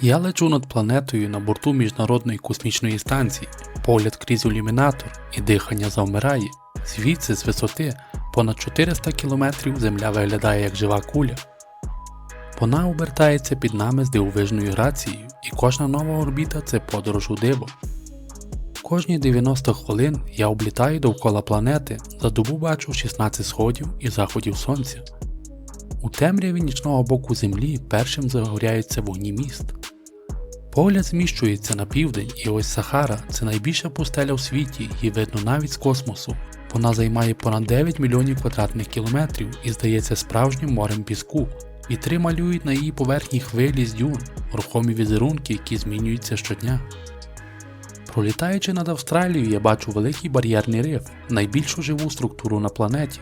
Я лечу над планетою на борту Міжнародної космічної станції, погляд крізь ілюмінатор і дихання завмирає. Звідси з висоти понад 400 кілометрів Земля виглядає як жива куля. Вона обертається під нами з дивовижною грацією, і кожна нова орбіта це подорож у диво. Кожні 90 хвилин я облітаю довкола планети, за добу бачу 16 сходів і заходів сонця. У темряві нічного боку землі першим загоряються вогні міст. Погляд зміщується на південь, і ось Сахара це найбільша пустеля у світі, її видно навіть з космосу. Вона займає понад 9 мільйонів квадратних кілометрів і здається справжнім морем піску. Вітри малюють на її поверхні хвилі з дюн, рухомі візерунки, які змінюються щодня. Пролітаючи над Австралією, я бачу великий бар'єрний риф, найбільшу живу структуру на планеті,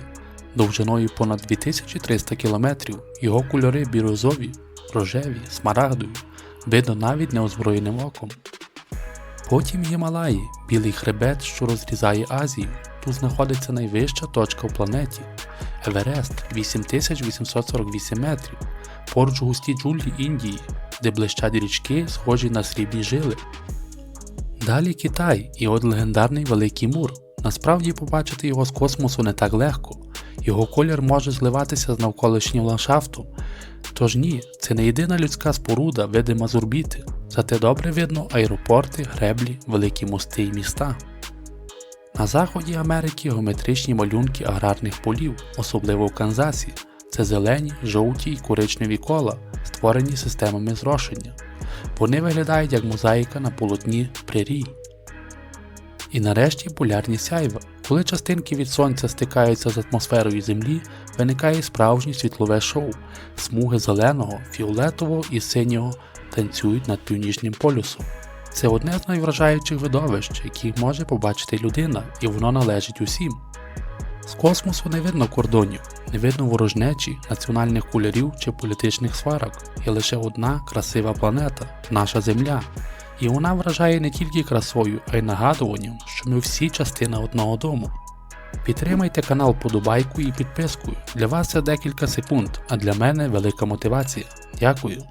довжиною понад 2300 кілометрів, його кольори бірозові, рожеві, смарагдові, видно навіть неозброєним оком. Потім Гімалаї, білий хребет, що розрізає Азію. Тут знаходиться найвища точка в планеті Еверест 8848 метрів, поруч густі джунглі Індії, де блищать річки, схожі на срібні жили. Далі Китай і от легендарний Великий Мур. Насправді побачити його з космосу не так легко, його колір може зливатися з навколишнім ландшафтом. Тож ні, це не єдина людська споруда, видима з орбіти, зате добре видно аеропорти, греблі, великі мости і міста. На заході Америки геометричні малюнки аграрних полів, особливо в Канзасі. Це зелені, жовті й коричневі кола, створені системами зрошення. Вони виглядають як мозаїка на полотні прерій. І нарешті полярні сяйва. Коли частинки від сонця стикаються з атмосферою Землі, виникає справжнє світлове шоу. Смуги зеленого, фіолетового і синього танцюють над північним полюсом. Це одне з найвражаючих видовищ, які може побачити людина, і воно належить усім. З космосу не видно кордонів, не видно ворожнечі, національних кольорів чи політичних сварок. Є лише одна красива планета наша Земля. І вона вражає не тільки красою, а й нагадуванням, що ми всі частина одного дому. Підтримайте канал подобайку і підпискою. Для вас це декілька секунд, а для мене велика мотивація. Дякую.